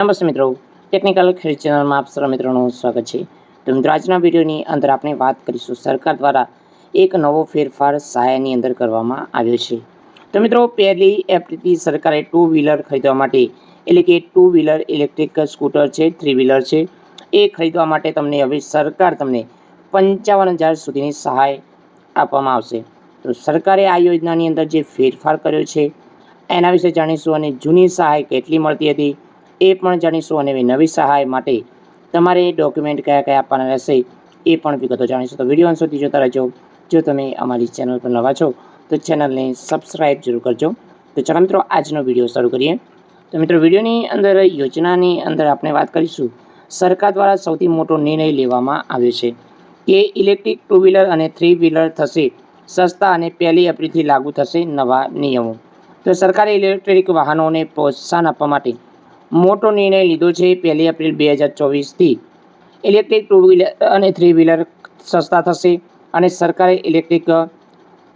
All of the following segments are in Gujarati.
નમસ્તે મિત્રો. ટેકનિકલ ખેડ ચેનલમાં આપ સર્વ મિત્રોનું સ્વાગત છે. તો મિત્રો, આજના વિડીયોની અંદર આપણે વાત કરીશું સરકાર દ્વારા એક નવો ફેરફાર સહાયની અંદર કરવામાં આવ્યો છે. તો મિત્રો, પહેલી એપ્રિલથી સરકારે ટુ વ્હીલર ખરીદવા માટે, એટલે કે ટુ વ્હીલર ઇલેક્ટ્રિક સ્કૂટર છે થ્રી વ્હીલર છે, એ ખરીદવા માટે તમને હવે સરકાર તમને પંચાવન હજાર સુધીની સહાય આપવામાં આવશે. તો સરકારે આ યોજનાની અંદર જે ફેરફાર કર્યો છે, એના વિશે જાણીશું અને જૂની સહાય કેટલી મળતી હતી એ પણ જાણીશું અને નવી સહાય માટે તમારે ડોક્યુમેન્ટ કયા કયા આપવાના રહેશે એ પણ વિગતો જાણીશું. તો વીડિયો અંત સુધી જોતા રહેજો. જો તમે અમારી ચેનલ પર નવા છો, તો ચેનલને સબસ્ક્રાઈબ જરૂર કરજો. તો ચાલો મિત્રો, આજનો વીડિયો શરૂ કરીએ. તો મિત્રો વિડીયોની અંદર, યોજનાની અંદર આપણે વાત કરીશું. સરકાર દ્વારા સૌથી મોટો નિર્ણય લેવામાં આવ્યો છે કે ઇલેક્ટ્રિક ટુ વ્હીલર અને થ્રી વ્હીલર થશે. સસ્તા અને પહેલી એપ્રિલથી લાગુ થશે નવા નિયમો. તો સરકારે ઇલેક્ટ્રિક વાહનોને પ્રોત્સાહન આપવા માટે મોટો નિર્ણય લીધો છે પહેલી એપ્રિલ બે હજાર ચોવીસથી. ઇલેક્ટ્રિક ટુ વ્હીલર અને થ્રી વ્હીલર સસ્તા થશે અને સરકારે ઇલેક્ટ્રિક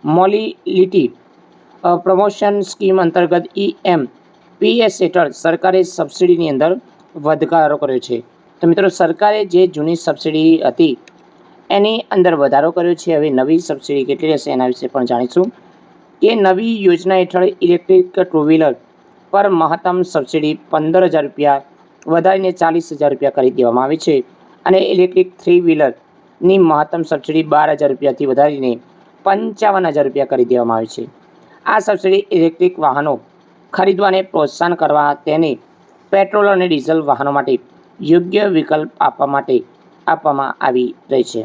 મોલિલિટી પ્રમોશન સ્કીમ અંતર્ગત ઈ એમ પીએસ હેઠળ સરકારે સબસિડીની અંદર વધારો કર્યો છે. તો મિત્રો, સરકારે જે જૂની સબસિડી હતી, એની અંદર વધારો કર્યો છે. હવે નવી સબસિડી કેટલી રહેશે એના વિશે પણ જાણીશું. કે નવી યોજના હેઠળ ઇલેક્ટ્રિક ટુ વ્હીલર પર મહત્તમ સબસિડી પંદર હજાર રૂપિયા, વધારીને ચાલીસ હજાર રૂપિયા કરી દેવામાં આવી છે. અને ઇલેક્ટ્રિક થ્રી વ્હીલરની મહત્તમ સબસિડી બાર હજાર રૂપિયાથી વધારીને પંચાવન હજાર રૂપિયા કરી દેવામાં આવી છે. આ સબસિડી ઇલેક્ટ્રિક વાહનો ખરીદવાને પ્રોત્સાહન કરવા તેને પેટ્રોલ અને ડીઝલ વાહનો માટે યોગ્ય વિકલ્પ આપવા માટે આપવામાં આવી રહી છે.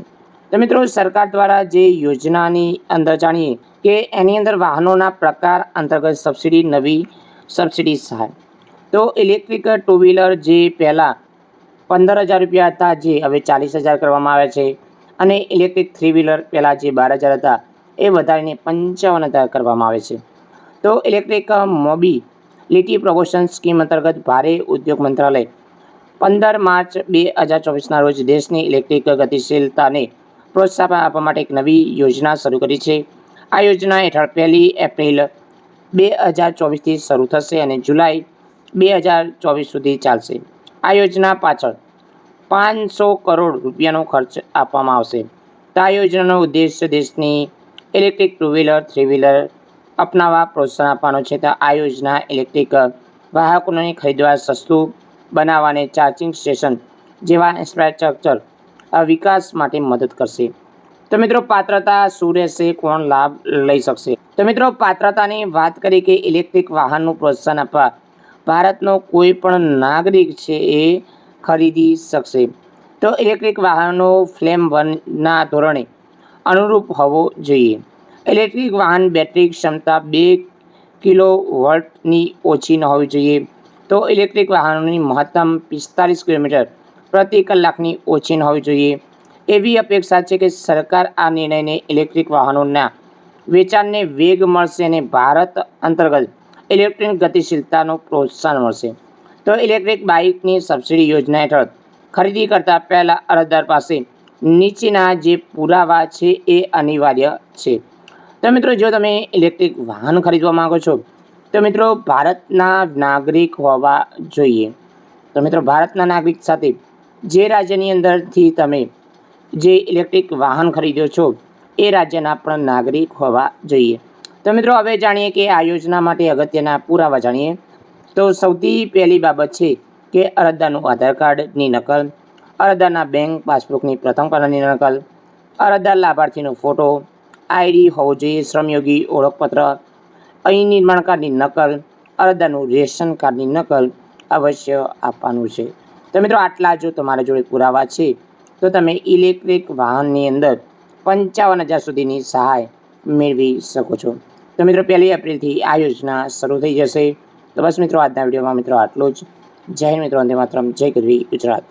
તો મિત્રો, સરકાર દ્વારા જે યોજનાની અંદર જાણીએ કે એની અંદર વાહનોના પ્રકાર અંતર્ગત સબસિડી નવી સબસિડી સહાય. તો ઇલેક્ટ્રિક ટુ વ્હીલર જે પહેલાં પંદર હજાર રૂપિયા હતા, જે હવે ચાલીસ હજાર કરવામાં આવ્યા છે. અને ઇલેક્ટ્રિક થ્રી વ્હીલર પહેલાં જે બાર હજાર હતા, એ વધારીને પંચાવન હજાર કરવામાં આવે છે. તો ઇલેક્ટ્રિક મોબિલિટી પ્રમોશન સ્કીમ અંતર્ગત ભારે ઉદ્યોગ મંત્રાલય પંદર માર્ચ બે હજાર ચોવીસના રોજ દેશની ઇલેક્ટ્રિક ગતિશીલતાને પ્રોત્સાહન આપવા માટે એક નવી યોજના શરૂ કરી છે. આ યોજના હેઠળ પહેલી એપ્રિલ બે હજાર ચોવીસથી શરૂ થશે અને જુલાઈ બે હજાર ચોવીસ સુધી ચાલશે. આ યોજના પાછળ પાંચસો કરોડ રૂપિયાનો ખર્ચ આપવામાં આવશે. તો આ યોજનાનો ઉદ્દેશ્ય દેશની electric two wheeler, three wheeler અપનાવવા, પ્રોત્સાહન આપવાનો છે. તો આ યોજના ઇલેક્ટ્રિક વાહકોને ખરીદવા, સસ્તું બનાવવાને ચાર્જિંગ સ્ટેશન જેવા ઇન્ફ્રાસ્ટ્રક્ચર વિકાસ માટે મદદ કરશે. તો મિત્રો, પાત્રતા શું રહેશે? કોણ લાભ લઈ શકશે? તો મિત્રો પાત્રતાની વાત કરી કે ઇલેક્ટ્રિક વાહનનું પ્રોત્સાહન આપવા. ભારતનો કોઈ પણ નાગરિક છે એ ખરીદી શકશે. તો ઇલેક્ટ્રિક વાહનો ફ્લેમ વનના ધોરણે અનુરૂપ હોવો જોઈએ. ઇલેક્ટ્રિક વાહન બેટરી ક્ષમતા બે કિલો વોલ્ટની ઓછી ન હોવી જોઈએ. તો ઇલેક્ટ્રિક વાહનોની મહત્તમ પિસ્તાલીસ કિલોમીટર પ્રતિ કલાકની ઓછી ન હોવી જોઈએ. એવી અપેક્ષા છે કે સરકાર આ નિર્ણયને ઇલેક્ટ્રિક વાહનોના વેચાણને વેગ મળશે અને ભારત અંતર્ગત ઇલેક્ટ્રિક ગતિશીલતાનું પ્રોત્સાહન મળશે. તો ઇલેક્ટ્રિક બાઇકની સબસિડી યોજના હેઠળ ખરીદી કરતાં પહેલાં અરજદાર પાસે નીચેના જે પુરાવા છે એ અનિવાર્ય છે. તો મિત્રો, જો તમે ઇલેક્ટ્રિક વાહન ખરીદવા માગો છો, તો મિત્રો, ભારતના નાગરિક હોવા જોઈએ. તો મિત્રો, ભારતના નાગરિક સાથે જે રાજ્યની અંદરથી તમે જે ઇલેક્ટ્રિક વાહન ખરીદ્યો છો એ રાજ્યના પણ નાગરિક હોવા જોઈએ. તો મિત્રો, હવે જાણીએ કે આ યોજના માટે અગત્યના પુરાવા જાણીએ. તો સૌથી પહેલી બાબત છે કે અરજદારનું આધાર કાર્ડની નકલ, અરજદારના બેંક પાસબુકની પ્રથમ પાનાની નકલ, અરજદાર લાભાર્થીનો ફોટો, આઈડી હોવો જોઈએ, શ્રમયોગી ઓળખપત્ર, અહીં નિર્માણ કાર્ડની નકલ, અરજદારનું રેશન કાર્ડની નકલ અવશ્ય આપવાનું છે. તો મિત્રો, આટલા જો તમારા જોડે પુરાવા છે, તો તમે ઇલેક્ટ્રિક વાહનની અંદર પંચાવન હજાર સુધીની સહાય મેળવી શકો છો. તો મિત્રો, પહેલી એપ્રિલથી આ યોજના શરૂ થઈ જશે. તો બસ મિત્રો, આજના વિડીયોમાં મિત્રો આટલું જ. જય મિત્રો અંતે માત્ર જય કરવી ગુજરાત.